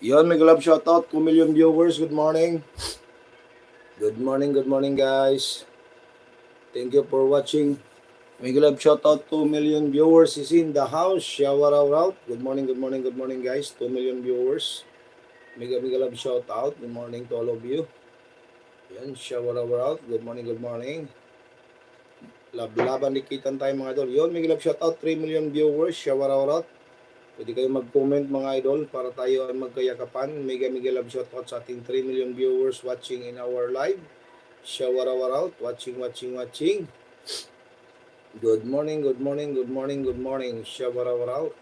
Yon, may love shoutout. 2 million viewers. Good morning. Good morning, good morning guys. Thank you for watching. May love shoutout. 2 million viewers is in the house. Shower out out. Good morning, good morning, good morning guys. 2 million viewers. Mega mega love shoutout. Good morning to all of you. Yan, shower out. Good morning, good morning. Lab-laban dikitan tayo mga idol. Yon, may love shoutout. 3 million viewers. Shower out. Pwede kayo mag-comment mga idol para tayo ay magkayakapan. Mega mega love shoutout sa ating 3 million viewers watching in our live. Shower out, watching, watching, watching. Good morning, good morning, good morning, good morning. Shower out.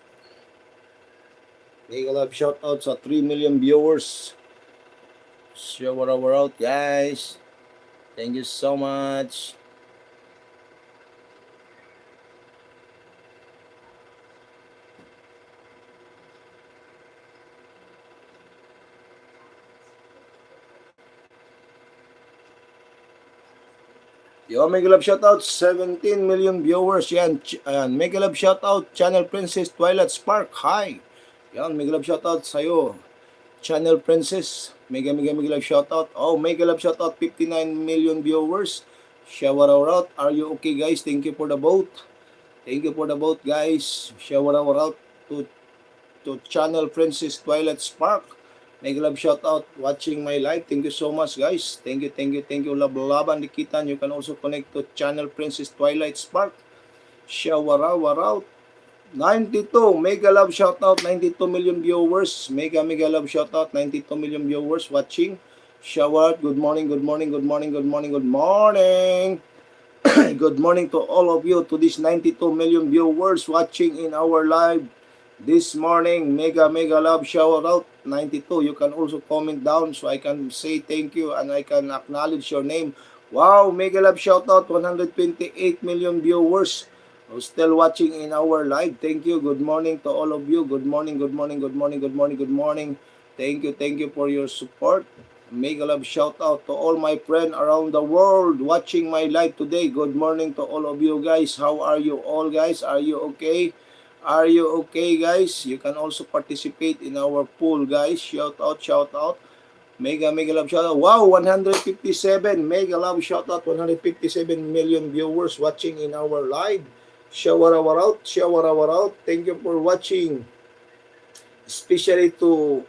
Mega love shoutout sa 3 million viewers. Shower out guys. Thank you so much. Yo, mega love shoutout, 17 million viewers yan. Ayan, mega love shoutout, Channel Princess Twilight Spark. Hi. Yan, mega love shoutout sa'yo. Channel Princess, mega mega mega love shoutout. Oh, mega love shoutout, 59 million viewers. Shower out. Are you okay guys? Thank you for the vote. Thank you for the vote guys. Shower out to to Channel Princess Twilight Spark. Mega love shout out watching my live. Thank you so much guys. Thank you, thank you, thank you. Love laban dikitan. You can also connect to channel Princess Twilight Spark. Shower out. 92 mega love shout out 92 million viewers. Mega mega love shout out 92 million viewers watching. Out. Good morning, good morning, good morning, good morning, good morning. good morning to all of you to this 92 million viewers watching in our live this morning. Mega, mega love shout out 92. You can also comment down so I can say thank you and I can acknowledge your name. Wow, mega love shout out 128 million viewers still watching in our live. Thank you. Good morning to all of you. Good morning, good morning, good morning, good morning, good morning. Thank you, thank you for your support. Mega love shout out to all my friends around the world watching my live today. Good morning to all of you guys. How are you all guys? Are you okay? Are you okay, guys? You can also participate in our pool, guys. Shout out, shout out. Mega, mega love shout out. Wow, 157. Mega love shout out. 157 million viewers watching in our live. Shower our out, shower our out. Thank you for watching. Especially to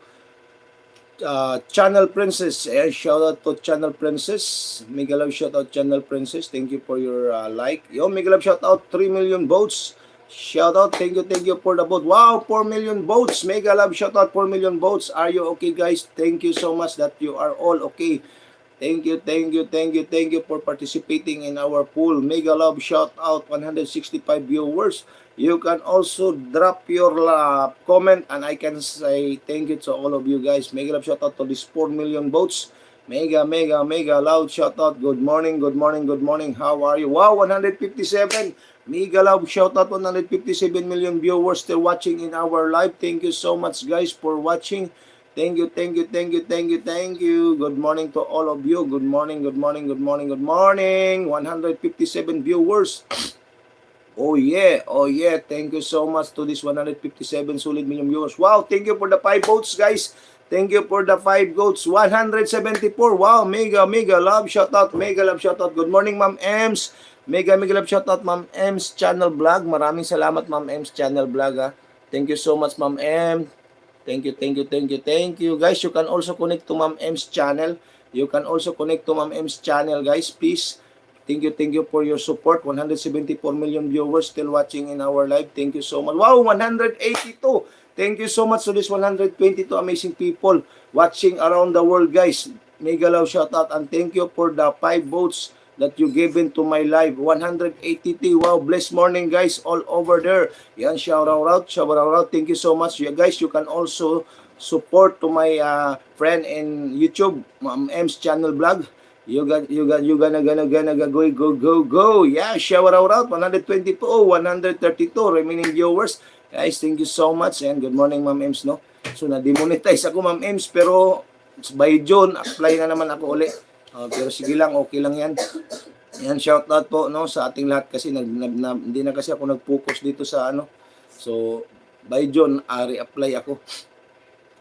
uh, Channel Princess. Eh, shout out to Channel Princess. Mega love shout out Channel Princess. Thank you for your uh, like. Yo, mega love shout out 3 million votes. Shout out, thank you, thank you for the vote. Wow, 4 million votes. Mega love, shout out, 4 million votes. Are you okay, guys? Thank you so much that you are all okay. Thank you, thank you, thank you, thank you for participating in our pool. Mega love, shout out, 165 viewers. You can also drop your uh, comment and I can say thank you to all of you guys. Mega love, shout out to this 4 million votes. Mega, mega, mega loud shout out. Good morning, good morning, good morning. How are you? Wow, 157. Love shout out 157 million viewers still watching in our live. Thank you so much guys for watching. Thank you, thank you, thank you, thank you, thank you. Good morning to all of you. Good morning, good morning, good morning, good morning. 157 viewers. Oh yeah, oh yeah. Thank you so much to this 157 solid million viewers. Wow, thank you for the 5 votes guys. Thank you for the 5 votes. 174. Wow, mega, mega love shout out. Mega love shout out. Good morning, Ma'am Ems. Mega, mega love shout out, Ma'am Ems Channel Vlog. Maraming salamat, Ma'am Ems Channel Vlog. ah. Thank you so much, Ma'am M. Thank you, thank you, thank you, thank you. Guys, you can also connect to Ma'am M's channel. You can also connect to Ma'am M's channel, guys. Please. Thank you, thank you for your support. 174 million viewers still watching in our live. Thank you so much. Wow, 182. Thank you so much to this 122 amazing people watching around the world, guys. Mega love shout out and thank you for the 5 votes that you given to my live. 180. Wow, blessed morning, guys, all over there. Yan, shout out, out, shout out. Thank you so much. You guys, you can also support to my uh, friend in YouTube, Ma'am M's channel vlog. You got, you got, you gonna, gonna, gonna, go, go, go, go. Yeah, shout out, out. 122, 132 remaining viewers. Guys, thank you so much and good morning, Ma'am Ems, no? So, na-demonetize ako, Ma'am Ems, pero by June, apply na naman ako ulit. Uh, pero sige lang, okay lang yan. Yan, shout out po no, sa ating lahat kasi nag, nag, na, hindi na kasi ako nag-focus dito sa ano. So, by June, uh, re-apply ako.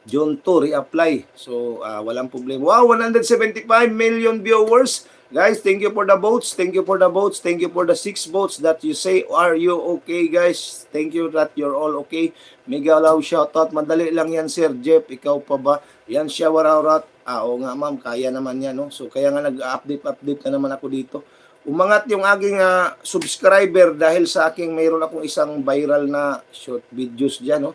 John 2 reapply. So uh, walang problema. Wow, 175 million viewers. Guys, thank you for the votes. Thank you for the votes. Thank you for the six votes that you say, are you okay guys? Thank you that you're all okay. Mega love shoutout. Madali lang yan, Sir Jeff. Ikaw pa ba? Yan siya, warawrat. Ah, oo nga ma'am, kaya naman yan. No? So kaya nga nag-update-update na naman ako dito. Umangat yung aking ah, subscriber dahil sa aking mayroon akong isang viral na short videos dyan. No?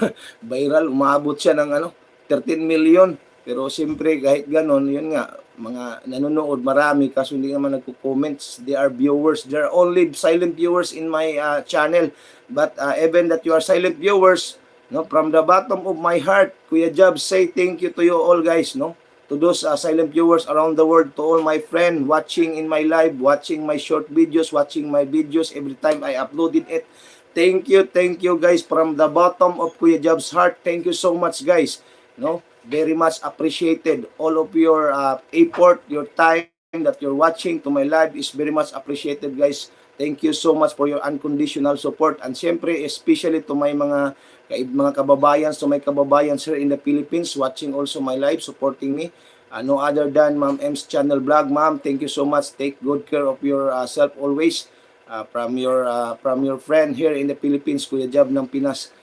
viral, umabot siya ng ano, 13 million. Pero siyempre kahit ganon, yun nga, mga nanonood marami kaso hindi naman nagko-comments. They are viewers. They are only silent viewers in my uh, channel. But uh, even that you are silent viewers, no, from the bottom of my heart, Kuya Jab, say thank you to you all guys, no? To those uh, silent viewers around the world, to all my friend watching in my live, watching my short videos, watching my videos every time I uploaded it. Thank you, thank you guys from the bottom of Kuya Jab's heart. Thank you so much guys. No? Very much appreciated. All of your uh, effort, your time that you're watching to my live is very much appreciated guys. Thank you so much for your unconditional support and siyempre especially to my mga kaib mga kababayan, so my kababayan here in the Philippines watching also my live, supporting me. Uh, no other than Ma'am M's channel vlog. Ma'am, thank you so much. Take good care of yourself always. Uh, from your uh, from your friend here in the Philippines, Kuya Jab ng Pinas.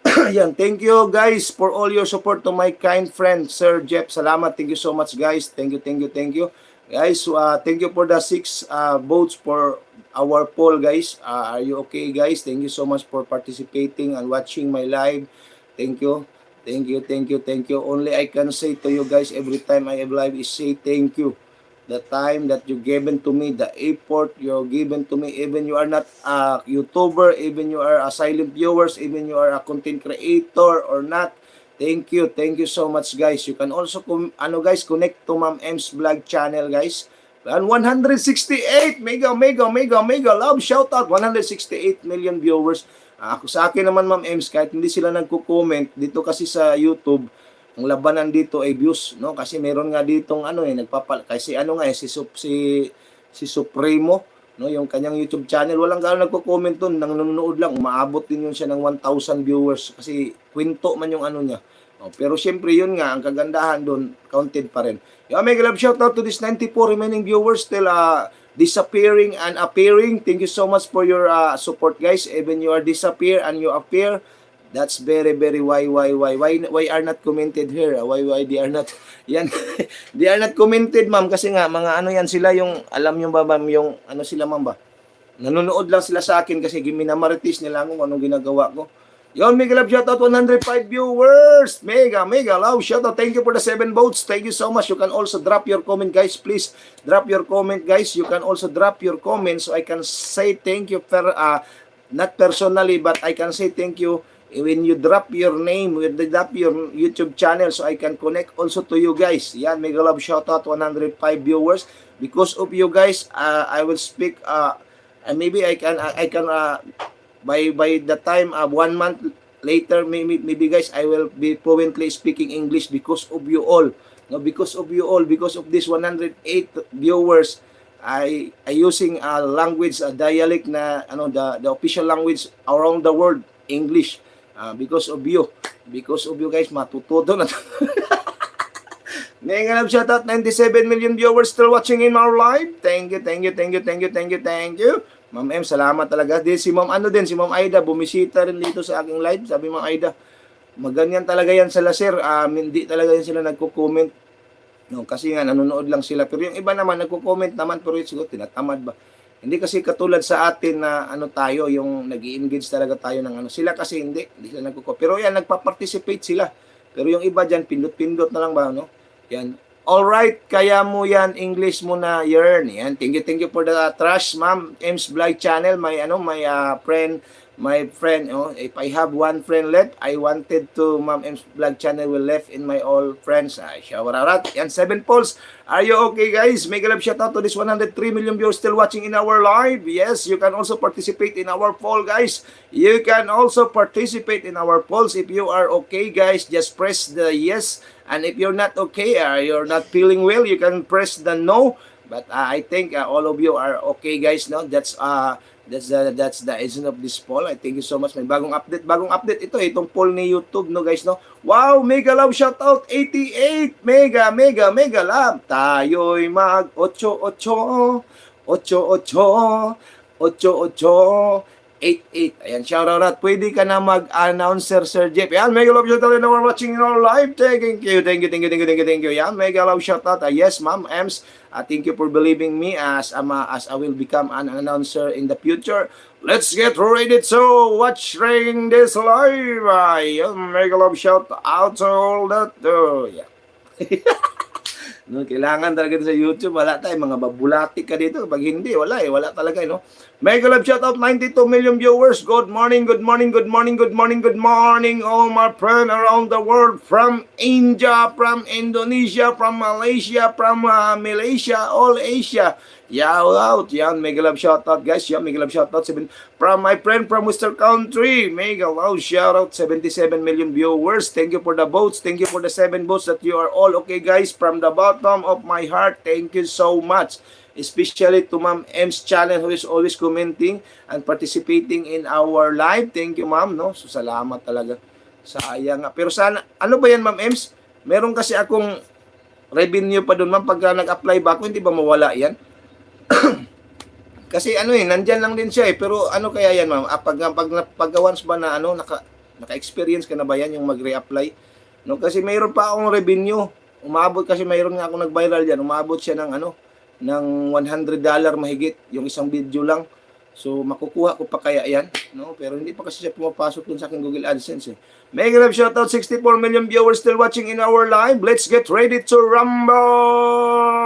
Yan, thank you guys for all your support to my kind friend Sir Jeff. Salamat. Thank you so much guys. Thank you, thank you, thank you. Guys, uh, thank you for the six uh, votes for our poll guys. Uh, are you okay guys? Thank you so much for participating and watching my live. Thank you. Thank you, thank you, thank you. Only I can say to you guys every time I have live is say thank you. The time that you given to me, the effort you given to me, even you are not a YouTuber, even you are a silent viewers, even you are a content creator or not. Thank you, thank you so much guys. You can also ano guys connect to Ma'am M's vlog channel guys. And 168 mega mega mega mega love shout out 168 million viewers. Ah, Ako sa akin naman Ma'am Ems kahit hindi sila nagko-comment dito kasi sa YouTube ang labanan dito ay views no? Kasi meron nga ditong ano eh nagpapal kasi ano nga eh si Sup- si si Supremo no? Yung kanyang YouTube channel. Walang gano'n nagko-comment doon nanonood lang umaabot din yun siya ng 1,000 viewers. Kasi kwento man yung ano niya oh, pero syempre yun nga ang kagandahan doon counted pa rin yung mega love shout out to this 94 remaining viewers still uh, disappearing and appearing thank you so much for your uh, support guys even you are disappear and you appear That's very very why why why why why are not commented here? Why why they are not yan they are not commented ma'am kasi nga mga ano yan sila yung alam yung ba ma'am yung ano sila ma'am ba? Nanonood lang sila sa akin kasi giminamaritis nila kung anong ginagawa ko. Yon, mega love shoutout 105 viewers. Mega, mega love shoutout. Thank you for the 7 votes. Thank you so much. You can also drop your comment guys. Please drop your comment guys. You can also drop your comment so I can say thank you per uh, not personally but I can say thank you when you drop your name, when you drop your YouTube channel so I can connect also to you guys. Yan, mega love shoutout 105 viewers. Because of you guys, uh, I will speak uh, and maybe I can I can uh, by by the time uh, one month later maybe maybe guys I will be fluently speaking English because of you all. No, because of you all, because of this 108 viewers, I I using a language, a dialect na ano the the official language around the world, English. Ah, because of you. Because of you guys, matututo na. Mega love shoutout 97 million viewers still watching in our live. Thank you, thank you, thank you, thank you, thank you, thank you. Ma'am M, salamat talaga. Din si Ma'am ano din, si Ma'am Aida bumisita rin dito sa aking live. Sabi Ma'am Aida, maganyan talaga yan sila sir. Um, hindi talaga yan sila nagko-comment. No, kasi nga nanonood lang sila. Pero yung iba naman nagko-comment naman pero siguro tinatamad ba. Hindi kasi katulad sa atin na ano tayo, yung nag engage talaga tayo ng ano. Sila kasi hindi, hindi sila nagko Pero yan, nagpa-participate sila. Pero yung iba dyan, pindot-pindot na lang ba, no? Yan. Alright, kaya mo yan, English mo na yearn. Yan, thank you, thank you for the uh, trash, ma'am. M's Vlog Channel, my, ano, my uh, friend, my friend, oh, if I have one friend left, I wanted to, ma'am, M's Vlog Channel will left in my all friends. Ay, shawararat. Yan, seven polls. Are you okay, guys? Make a love shout out to this 103 million viewers still watching in our live. Yes, you can also participate in our poll, guys. You can also participate in our polls. If you are okay, guys, just press the yes. And if you're not okay, or you're not feeling well, you can press the no. But uh, I think uh, all of you are okay, guys. No, that's uh, That's the that's the reason of this poll. I thank you so much. May bagong update, bagong update ito, itong poll ni YouTube no guys no. Wow, mega love shoutout 88. Mega mega mega love. Tayo'y mag 88 88 88 88. Ayan, shout out at pwede ka na mag-announcer, Sir Jeff. Ayan, mega love shout out na we're watching in our live. Thank you, thank you, thank you, thank you, thank you, thank you. Ayan, mega love shout out. Uh, yes, ma'am, Ems. Uh, thank you for believing me as um, uh, as I will become an announcer in the future. Let's get ready to watching this live. Ayan, mega love shout out to all that. Uh, yeah. No, kailangan talaga sa YouTube. Wala tayo, mga babulati ka dito. Pag hindi, wala eh. Wala talaga, eh, no? Mega Love Shoutout, 92 million viewers. Good morning, good morning, good morning, good morning, good morning. All my friends around the world. From India, from Indonesia, from Malaysia, from uh, Malaysia, all Asia. Shout out. Yan, mega love shoutout, guys. Yan, mega love shoutout. Seven, from my friend from Western Country. Mega love shoutout. 77 million viewers. Thank you for the votes. Thank you for the seven votes that you are all okay, guys. From the bottom of my heart, thank you so much. Especially to Ma'am M's channel who is always commenting and participating in our live. Thank you, Ma'am. No? So, salamat talaga. Sayang. Pero sana, ano ba yan, Ma'am Ems? Meron kasi akong revenue pa doon, Ma'am. Pagka nag-apply ba ako, hindi ba mawala yan? Kasi ano eh, nandyan lang din siya eh. Pero ano kaya yan, ma'am? Ah, pag, pag, pag once ba na ano, naka, naka-experience ka na ba yan yung mag-reapply? No, kasi mayroon pa akong revenue. Umabot kasi mayroon nga akong nag-viral diyan. Umabot siya ng ano, ng 100 dollar mahigit yung isang video lang. So makukuha ko pa kaya yan, no? Pero hindi pa kasi siya pumapasok dun sa aking Google AdSense eh. Mega love shoutout 64 million viewers still watching in our live. Let's get ready to rumble.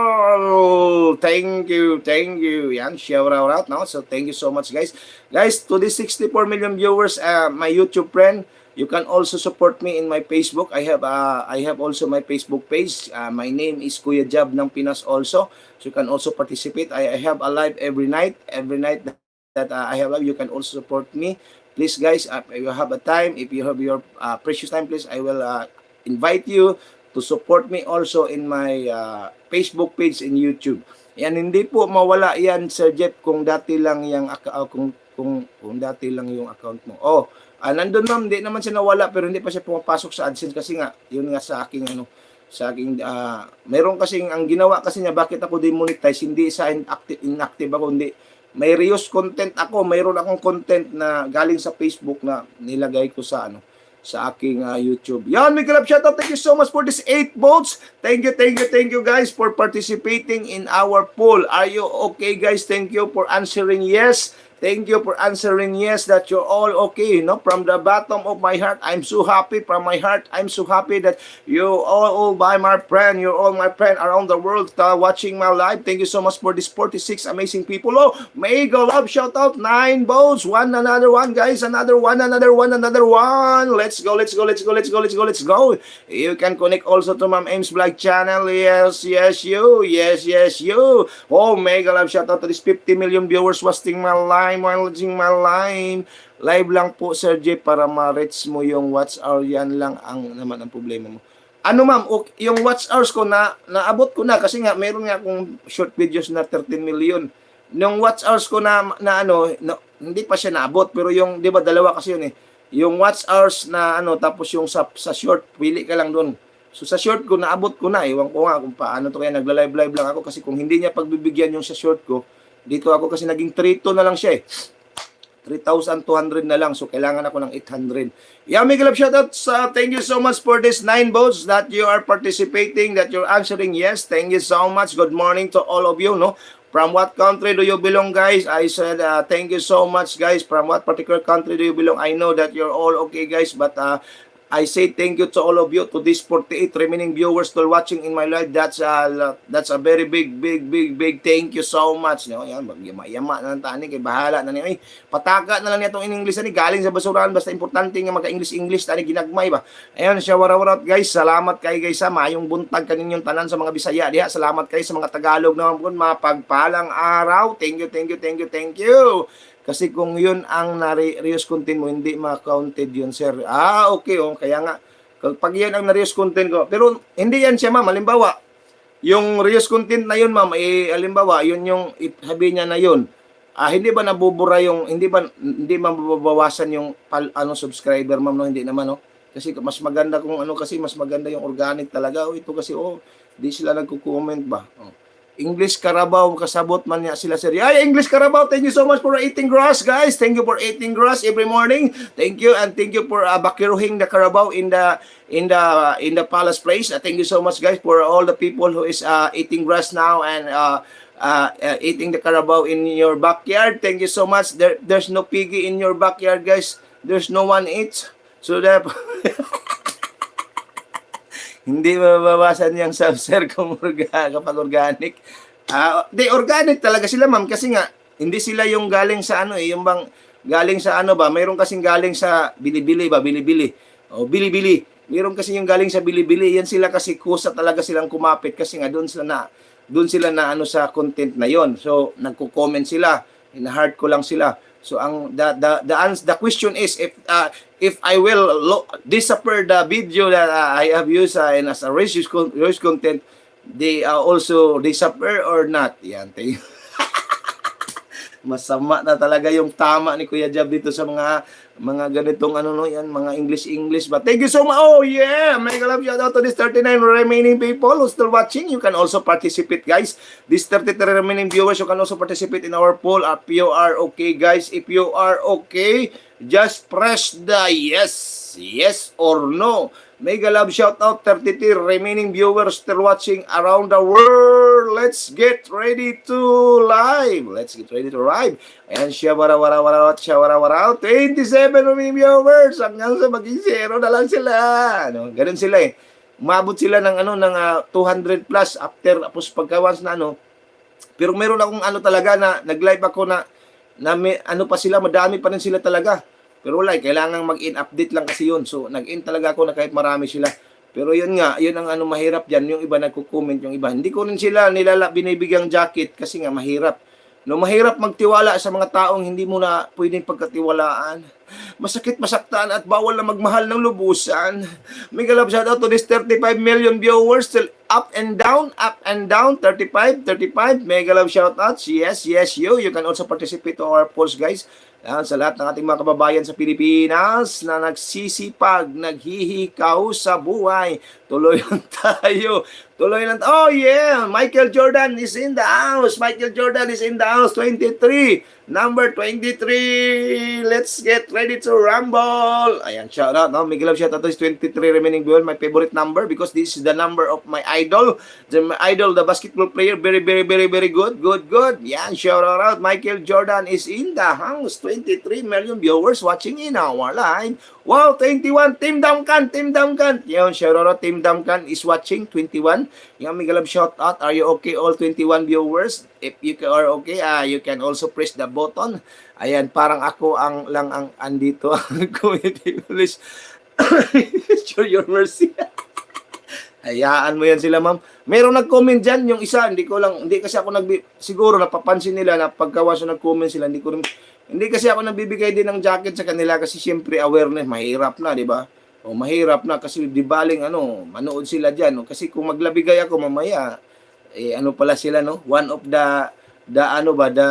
Thank you, thank you. Yan, shout out out now. So thank you so much guys. Guys, to the 64 million viewers, uh, my YouTube friend, You can also support me in my Facebook. I have uh, I have also my Facebook page. Uh, my name is Kuya Jab ng Pinas also. So you can also participate. I, I have a live every night. Every night that, uh, I have live, you can also support me. Please guys, uh, if you have a time, if you have your uh, precious time, please I will uh, invite you to support me also in my uh, Facebook page and YouTube. Yan hindi po mawala yan Sir Jeff kung dati lang yung ak- uh, kung kung kung dati lang yung account mo. Oh, Ah, nandun ma'am, hindi naman siya nawala pero hindi pa siya pumapasok sa AdSense kasi nga, yun nga sa aking ano, sa aking ah, meron kasi ang ginawa kasi niya bakit ako demonetize hindi sa inactive inactive ako hindi may reuse content ako mayroon akong content na galing sa Facebook na nilagay ko sa ano sa aking ah, YouTube. Yan, may club shoutout. Thank you so much for this 8 votes. Thank you, thank you, thank you guys for participating in our poll. Are you okay guys? Thank you for answering yes. Thank you for answering yes that you're all okay. No, from the bottom of my heart, I'm so happy. From my heart, I'm so happy that you all, all by my friend, you're all my friend around the world uh, watching my live. Thank you so much for this 46 amazing people. Oh, mega love shout out nine votes, one another one, guys, another one, another one, another one. Let's go, let's go, let's go, let's go, let's go, let's go. You can connect also to Ma'am Ames Black channel. Yes, yes, you, yes, yes, you. Oh, mega love shout out to this 50 million viewers watching my live live, watching my live. Live lang po, Sir J, para ma-reach mo yung watch hour. Yan lang ang naman ang problema mo. Ano ma'am, okay, yung watch hours ko na naabot ko na kasi nga meron nga akong short videos na 13 million. Yung watch hours ko na, na ano, na, hindi pa siya naabot pero yung 'di ba dalawa kasi yun eh. Yung watch hours na ano tapos yung sa, sa short, pili ka lang doon. So sa short ko naabot ko na, iwan ko nga kung paano to kaya nagla-live live lang ako kasi kung hindi niya pagbibigyan yung sa short ko, dito ako kasi naging 3 na lang siya eh. 3,200 na lang. So, kailangan ako ng 800. Yeah, Miguel Love shoutouts. Uh, thank you so much for this nine votes that you are participating, that you're answering yes. Thank you so much. Good morning to all of you. No, From what country do you belong, guys? I said, uh, thank you so much, guys. From what particular country do you belong? I know that you're all okay, guys, but uh, I say thank you to all of you, to these 48 remaining viewers still watching in my live. That's uh, that's a very big, big, big, big thank you so much. No? Yan, yama-yama na ng tani, kay bahala na niya. Ay, pataka na lang niya itong in-English ni galing sa basurahan. Basta importante nga magka-English-English, tani ginagmay ba. Ayun, siya warawat guys. Salamat kay guys sa mayong buntag kaninyong tanan sa mga Bisaya. Diha, salamat kay sa mga Tagalog naman po. Mapagpalang araw. Thank you, thank you, thank you, thank you. Kasi kung yun ang na-reuse content mo, hindi ma-counted yun, sir. Ah, okay, oh. Kaya nga, pag yan ang na-reuse content ko. Pero hindi yan siya, ma'am. Halimbawa, yung reuse content na yun, ma'am, eh, halimbawa, yun yung sabi niya na yun. ah, hindi ba nabubura yung hindi ba hindi mababawasan yung pal, ano subscriber ma'am no hindi naman no kasi mas maganda kung ano kasi mas maganda yung organic talaga oh ito kasi oh di sila nagko-comment ba oh. English Carabao kasabot man niya sila sir. Ay, English Carabao, thank you so much for eating grass, guys. Thank you for eating grass every morning. Thank you and thank you for uh, bakiruhing the Carabao in the in the in the palace place. Uh, thank you so much, guys, for all the people who is uh, eating grass now and uh, uh, uh, eating the Carabao in your backyard. Thank you so much. There, there's no piggy in your backyard, guys. There's no one eats. So that hindi mababawasan yung subser kung orga, kapag organic. Ah, di organic talaga sila, ma'am, kasi nga hindi sila yung galing sa ano eh, yung bang galing sa ano ba, mayroon kasing galing sa bilibili ba, bilibili. O bilibili. Mayroon kasi yung galing sa bilibili, yan sila kasi kusa talaga silang kumapit kasi nga doon sila na doon sila na ano sa content na yon. So nagko-comment sila, in-heart ko lang sila. So ang the the the, ans- the question is if uh, if I will lo- disappear the video that uh, I have used uh, and as a racist, con- racist content, they uh, also disappear or not? Yan. Masama na talaga yung tama ni Kuya Jab dito sa mga mga ganitong ano no yan, mga English English. But thank you so much. Oh yeah, mega love shout out to this 39 remaining people who still watching. You can also participate guys. These 33 remaining viewers, you can also participate in our poll. If you are okay guys, if you are okay, just press the yes, yes or no. Mega love shout out 33 remaining viewers still watching around the world. Let's get ready to live. Let's get ready to live. Ayan siya, wara wara wara wara siya, wara wara 27 remaining viewers. Hanggang sa maging zero na lang sila. Ano, ganun sila eh. Umabot sila ng ano ng ah, 200 plus after tapos pagka once na ano. Pero meron akong ano talaga na nag-live ako na na may, ano pa sila, madami pa rin sila talaga. Pero wala, kailangan mag-in update lang kasi yun. So, nag-in talaga ako na kahit marami sila. Pero yun nga, yun ang ano mahirap dyan. Yung iba nagko-comment, yung iba. Hindi ko rin sila nilala, binibigyang jacket kasi nga mahirap. No, mahirap magtiwala sa mga taong hindi mo na pwedeng pagkatiwalaan. Masakit masaktan at bawal na magmahal ng lubusan. Mega love shout out to this 35 million viewers still up and down, up and down, 35, 35. Mega love shout out. Yes, yes, you. You can also participate to our polls, guys. Yan, sa lahat ng ating mga kababayan sa Pilipinas na nagsisipag, naghihikaw sa buhay. Tuloy lang tayo. Tuloy lang. Oh yeah, Michael Jordan is in the house. Michael Jordan is in the house. 23. Number 23. Let's get ready to rumble. Ayan, shout out. No? Miguel shout out is 23 remaining duel. My favorite number because this is the number of my idol. The, my idol, the basketball player. Very, very, very, very good. Good, good. Yan, shout out. Michael Jordan is in the house. 23 million viewers watching in our live. Wow, 21. Team Damkan, Team Damkan. Yan, shout out. Team Damkan is watching. 21. Yan, Miguel shout out. Are you okay, all 21 viewers? If you are okay, uh, you can also press the button. Ayan, parang ako ang lang ang andito ang community police. Show your mercy. Hayaan mo yan sila, ma'am. Meron nag-comment dyan, yung isa, hindi ko lang, hindi kasi ako nag siguro napapansin nila na pagkawa sa nag-comment sila, hindi ko rin, hindi kasi ako nagbibigay din ng jacket sa kanila kasi siyempre awareness, mahirap na, di ba? O mahirap na kasi di baling ano, manood sila diyan, no? Kasi kung maglabigay ako mamaya, eh ano pala sila no? One of the the ano ba the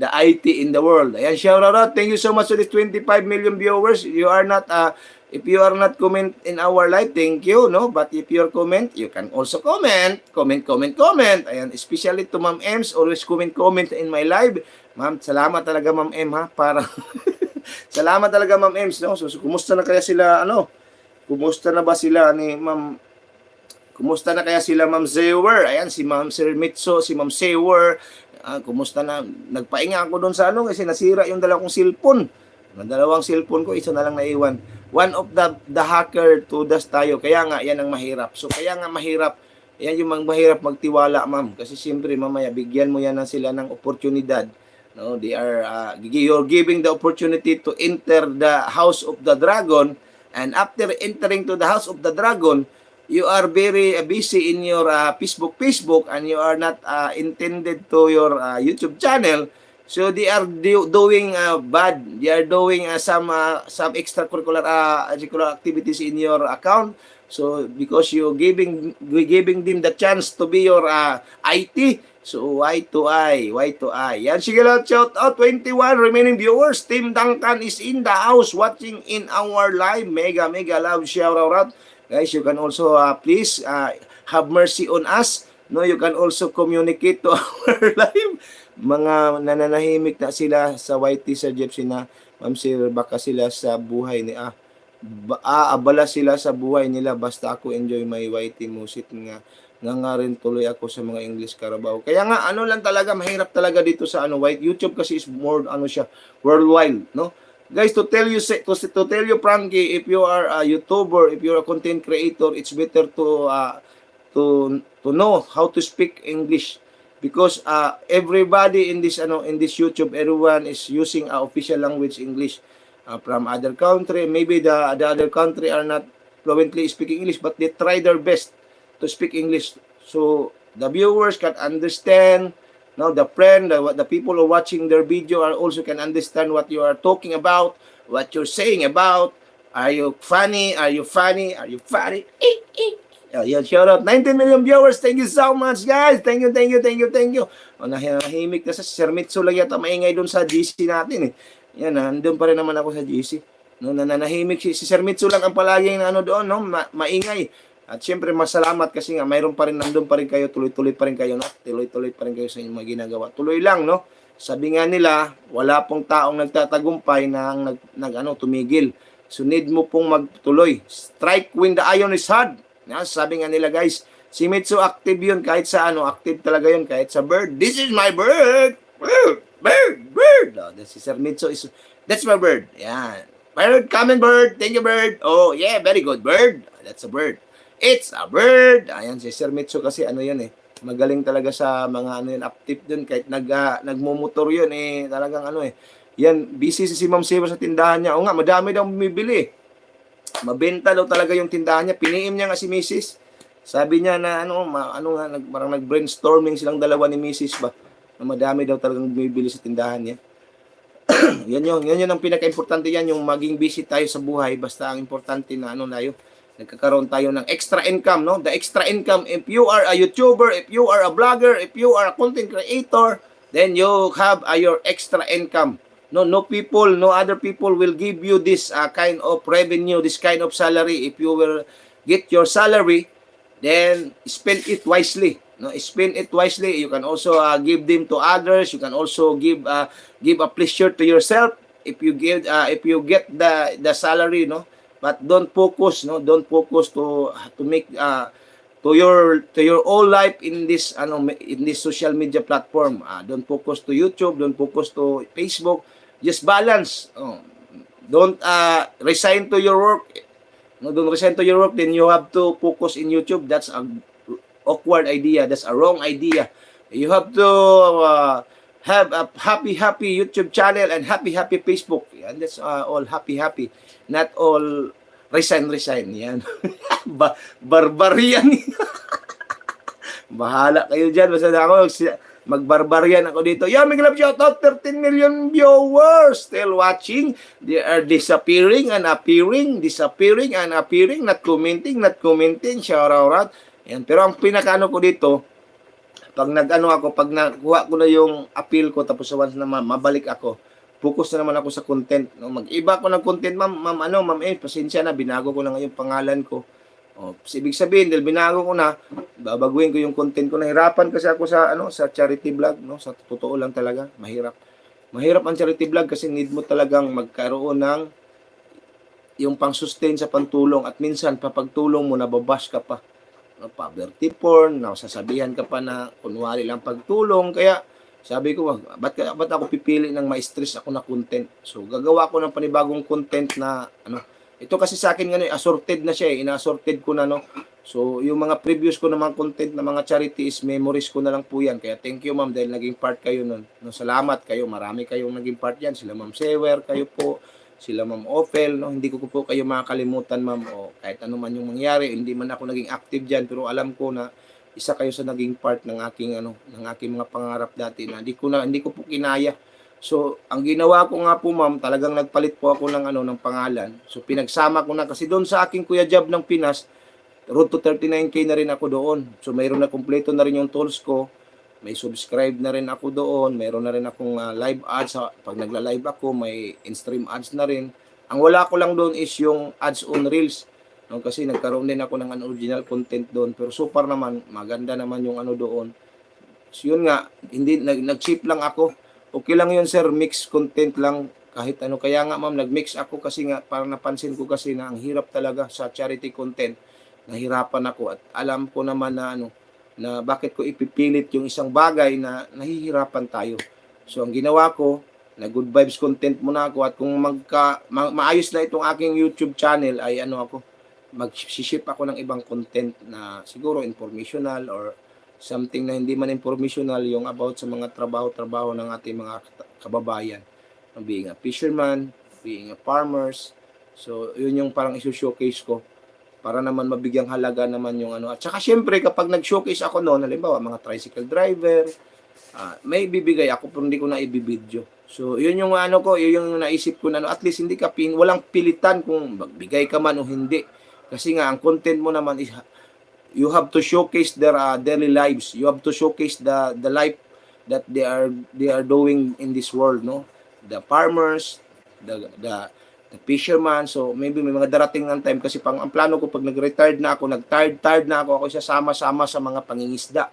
the IT in the world. Ayan, shout out. Thank you so much to this 25 million viewers. You are not uh, if you are not comment in our live, thank you, no? But if you comment, you can also comment. Comment, comment, comment. Ayan, especially to Ma'am Ems, always comment, comment in my live. Ma'am, salamat talaga Ma'am Em ha para Salamat talaga Ma'am Ems, no? So, so, kumusta na kaya sila ano? Kumusta na ba sila ni Ma'am Kumusta na kaya sila Ma'am Zewer? Ayan si Ma'am Sir Mitso, si Ma'am Zewer. Ah, kumusta na? Nagpahinga ako doon sa ano kasi nasira yung dalawang cellphone. Ang dalawang cellphone ko, isa na lang naiwan. One of the the hacker to das tayo. Kaya nga, yan ang mahirap. So, kaya nga mahirap. Yan yung mahirap magtiwala, ma'am. Kasi siyempre, mamaya, bigyan mo yan na sila ng oportunidad. No, they are uh, you're giving the opportunity to enter the house of the dragon and after entering to the house of the dragon you are very uh, busy in your uh, Facebook Facebook and you are not uh, intended to your uh, YouTube channel So they are do- doing uh, bad. They are doing uh, some uh, some extracurricular uh, curricular activities in your account. So because you giving we giving them the chance to be your uh, IT. So why to I? Why to I? Yan sige lang, shout out 21 remaining viewers. Team Duncan is in the house watching in our live. Mega mega love shout out. Guys, you can also uh, please uh, have mercy on us. No, you can also communicate to our live mga nananahimik na sila sa YT sa Jersey na ma'am sir baka sila sa buhay ni ah ba, aabala sila sa buhay nila basta ako enjoy my YT music nga nga nga rin tuloy ako sa mga English Carabao. Kaya nga ano lang talaga mahirap talaga dito sa ano white YouTube kasi is more ano siya worldwide, no? Guys, to tell you to, to tell you Frankie, if you are a YouTuber, if you're a content creator, it's better to uh, to to know how to speak English because uh, everybody in this ano in this YouTube everyone is using uh, official language English uh, from other country maybe the the other country are not fluently speaking English but they try their best to speak English so the viewers can understand now the friend the, the people who are watching their video are also can understand what you are talking about what you're saying about are you funny are you funny are you funny Yeah, yeah, shout out. 19 million viewers. Thank you so much, guys. Thank you, thank you, thank you, thank you. O, nah- nahimik na sa Sir Mitsu lang yata maingay doon sa GC natin eh. Yan, nandun pa rin naman ako sa GC. No, nananahimik si, si Sir Mitsu lang ang palaging ano doon, no? Ma- maingay. At syempre, masalamat kasi nga mayroon pa rin, nandun pa rin kayo, tuloy-tuloy pa rin kayo, no? Tuloy-tuloy pa rin kayo sa inyong mga ginagawa. Tuloy lang, no? Sabi nga nila, wala pong taong nagtatagumpay na nag, nag ano, tumigil. So need mo pong magtuloy. Strike when the iron is hard. Yan, sabi nga nila guys, si Mitsu active yun kahit sa ano, active talaga yun kahit sa bird. This is my bird! Bird! Bird! Bird! Oh, si Sir Mitsu is, that's my bird. Yan. Bird, come in bird. Thank you bird. Oh, yeah, very good bird. That's a bird. It's a bird. Ayan, si Sir Mitsu kasi ano yun eh. Magaling talaga sa mga ano yun, active dun. Kahit nag, ah, nagmumotor yun eh. Talagang ano eh. Yan, busy si si Ma'am Siva sa tindahan niya. O nga, madami daw bumibili. Mabenta daw talaga yung tindahan niya. Piniim niya nga si Mrs. Sabi niya na ano, ma, ano nga, nag, parang nag-brainstorming silang dalawa ni Mrs. ba? Na madami daw talagang bumibili sa tindahan niya. yan yun, yan yun ang pinaka-importante yan, yung maging busy tayo sa buhay. Basta ang importante na ano tayo, nagkakaroon tayo ng extra income, no? The extra income, if you are a YouTuber, if you are a blogger, if you are a content creator, then you have uh, your extra income. No, no people, no other people will give you this uh, kind of revenue, this kind of salary. If you will get your salary, then spend it wisely. No, spend it wisely. You can also uh, give them to others. You can also give uh, give a pleasure to yourself if you give uh, if you get the the salary, no. But don't focus, no. Don't focus to to make uh, to your to your whole life in this ano in this social media platform. Uh, don't focus to YouTube. Don't focus to Facebook. Just balance. Oh. Don't uh, resign to your work. No, don't resign to your work. Then you have to focus in YouTube. That's a awkward idea. That's a wrong idea. You have to uh, have a happy, happy YouTube channel and happy, happy Facebook. Yan, that's uh, all happy, happy. Not all resign, resign. Yan. ba barbarian. Bahala kayo dyan. Basta ako, magbarbarian ako dito. Yeah, may love shoutout, 13 million viewers still watching. They are disappearing and appearing, disappearing and appearing, not commenting, not commenting, shout out. Yan. Pero ang pinakaano ko dito, pag nag-ano ako, pag nakuha ko na yung appeal ko, tapos once na ma- mabalik ako, focus na naman ako sa content. No? Mag-iba ako ng content, ma'am, ma'am, ano, ma'am, eh, pasensya na, binago ko na ngayon pangalan ko. O, ibig sabihin, dahil binago ko na, babaguhin ko yung content ko. Nahirapan kasi ako sa, ano, sa charity vlog, no? Sa totoo lang talaga, mahirap. Mahirap ang charity vlog kasi need mo talagang magkaroon ng yung pang-sustain sa pantulong at minsan papagtulong mo nababash ka pa poverty porn, na sasabihan ka pa na kunwari lang pagtulong. Kaya sabi ko, ba't, ba't ako pipili ng ma-stress ako na content? So, gagawa ko ng panibagong content na, ano, ito kasi sa akin ngayon, assorted na siya eh, ina-assorted ko na, no. So, yung mga previous ko na mga content na mga charities, memories ko na lang po yan. Kaya thank you ma'am dahil naging part kayo nun. No, salamat kayo, marami kayong naging part yan. Sila ma'am Sewer, kayo po, sila ma'am Ophel, no? hindi ko po kayo makakalimutan ma'am o kahit ano man yung mangyari, hindi man ako naging active diyan pero alam ko na isa kayo sa naging part ng aking ano, ng aking mga pangarap dati na hindi ko na hindi ko po kinaya So, ang ginawa ko nga po ma'am, talagang nagpalit po ako ng ano ng pangalan. So, pinagsama ko na kasi doon sa aking Kuya Jab ng Pinas, road to 39k na rin ako doon. So, mayroon na kumpleto na rin yung tools ko. May subscribe na rin ako doon. Mayroon na rin akong ah, live ads. Pag nagla-live ako, may in-stream ads na rin. Ang wala ko lang doon is yung ads on Reels. No, kasi nagkaroon din ako ng original content doon. Pero so far naman, maganda naman yung ano doon. So yun nga, hindi, nag, nag-chip lang ako. Okay lang yun sir, mix content lang kahit ano. Kaya nga ma'am, nag-mix ako kasi nga, parang napansin ko kasi na ang hirap talaga sa charity content. Nahirapan ako at alam ko naman na ano, na bakit ko ipipilit yung isang bagay na nahihirapan tayo. So ang ginawa ko, na good vibes content muna ako at kung magka, ma- maayos na itong aking YouTube channel ay ano ako, mag-ship ako ng ibang content na siguro informational or something na hindi man informational yung about sa mga trabaho-trabaho ng ating mga kababayan. Being a fisherman, being a farmers. So, yun yung parang isu-showcase ko para naman mabigyang halaga naman yung ano. At saka syempre kapag nag-showcase ako noon, halimbawa mga tricycle driver, ah, may bibigay ako pero hindi ko na ibibidyo. So, yun yung ano ko, yun yung naisip ko na ano, at least hindi ka pin, walang pilitan kung magbigay ka man o hindi. Kasi nga ang content mo naman is you have to showcase their uh, daily lives. You have to showcase the the life that they are they are doing in this world, no? The farmers, the the fisherman. So maybe may mga darating ng time kasi pang ang plano ko pag nag-retired na ako, nag-tired tired na ako, ako sasama-sama sa mga pangingisda.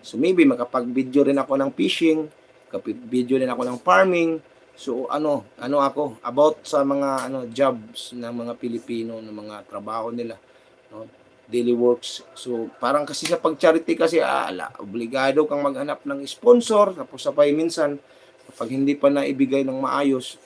So maybe makapag-video rin ako ng fishing, kapit-video rin ako ng farming. So ano, ano ako about sa mga ano jobs ng mga Pilipino, ng mga trabaho nila, no? daily works. So parang kasi sa pag-charity kasi ah, ala, obligado kang maghanap ng sponsor tapos sabay minsan kapag hindi pa naibigay ng maayos,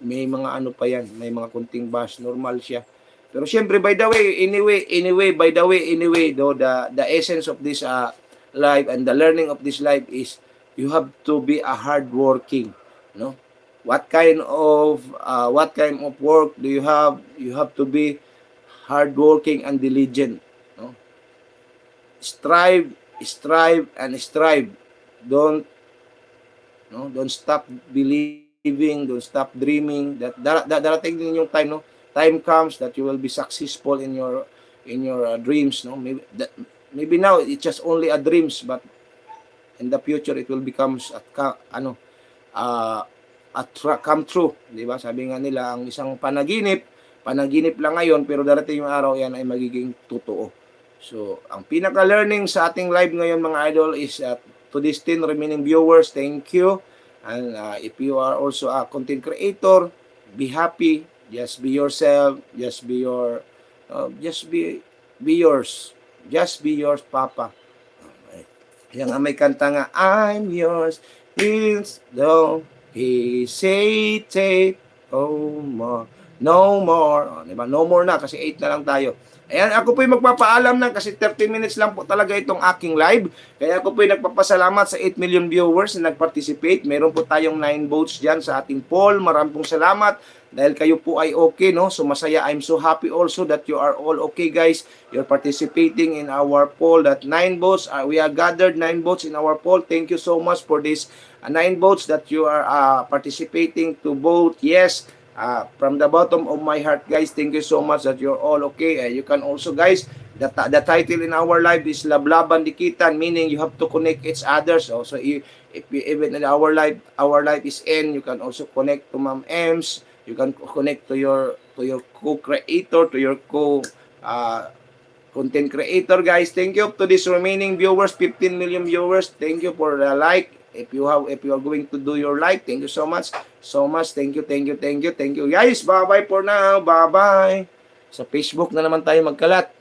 may mga ano pa yan, may mga kunting bash, normal siya. Pero syempre by the way, anyway, anyway, by the way, anyway, though the the essence of this uh, life and the learning of this life is you have to be a hard working, no? What kind of uh, what kind of work do you have? You have to be hardworking and diligent, no? Strive, strive and strive. Don't no, don't stop believing, don't stop dreaming. That dar- dar- darating din yung time, no? Time comes that you will be successful in your in your uh, dreams, no? Maybe that, maybe now it's just only a dreams, but in the future it will becomes at ka, ano uh, at come true, di ba? Sabi nga nila ang isang panaginip, panaginip lang ngayon pero darating yung araw yan ay magiging totoo. So, ang pinaka-learning sa ating live ngayon mga idol is uh, to these 10 remaining viewers, thank you. And uh, if you are also a content creator, be happy, just be yourself, just be your uh, just be be yours. Just be yours, Papa. Yan nga may kanta nga, I'm yours, is though hesitate, oh more, no more. O, diba? No more na kasi 8 na lang tayo. Ayan, ako po'y magpapaalam na kasi 30 minutes lang po talaga itong aking live. Kaya ako po'y nagpapasalamat sa 8 million viewers na nag-participate. Meron po tayong 9 votes dyan sa ating poll. Maraming pong salamat dahil kayo po ay okay, no? So masaya. I'm so happy also that you are all okay, guys. You're participating in our poll. That 9 votes, uh, we have gathered 9 votes in our poll. Thank you so much for this uh, 9 votes that you are uh, participating to vote yes Uh, from the bottom of my heart, guys, thank you so much that you're all okay. Uh, you can also, guys, the, the title in our live is Lablaban Dikitan, meaning you have to connect each other. So, so if, if even in our live, our live is N, you can also connect to Ma'am Ems. You can connect to your to your co-creator, to your co uh, content creator, guys. Thank you to this remaining viewers, 15 million viewers. Thank you for the like. If you have, if you are going to do your like, thank you so much, so much. Thank you, thank you, thank you, thank you, guys. Bye bye for now. Bye bye. Sa Facebook na naman tayo magkalat.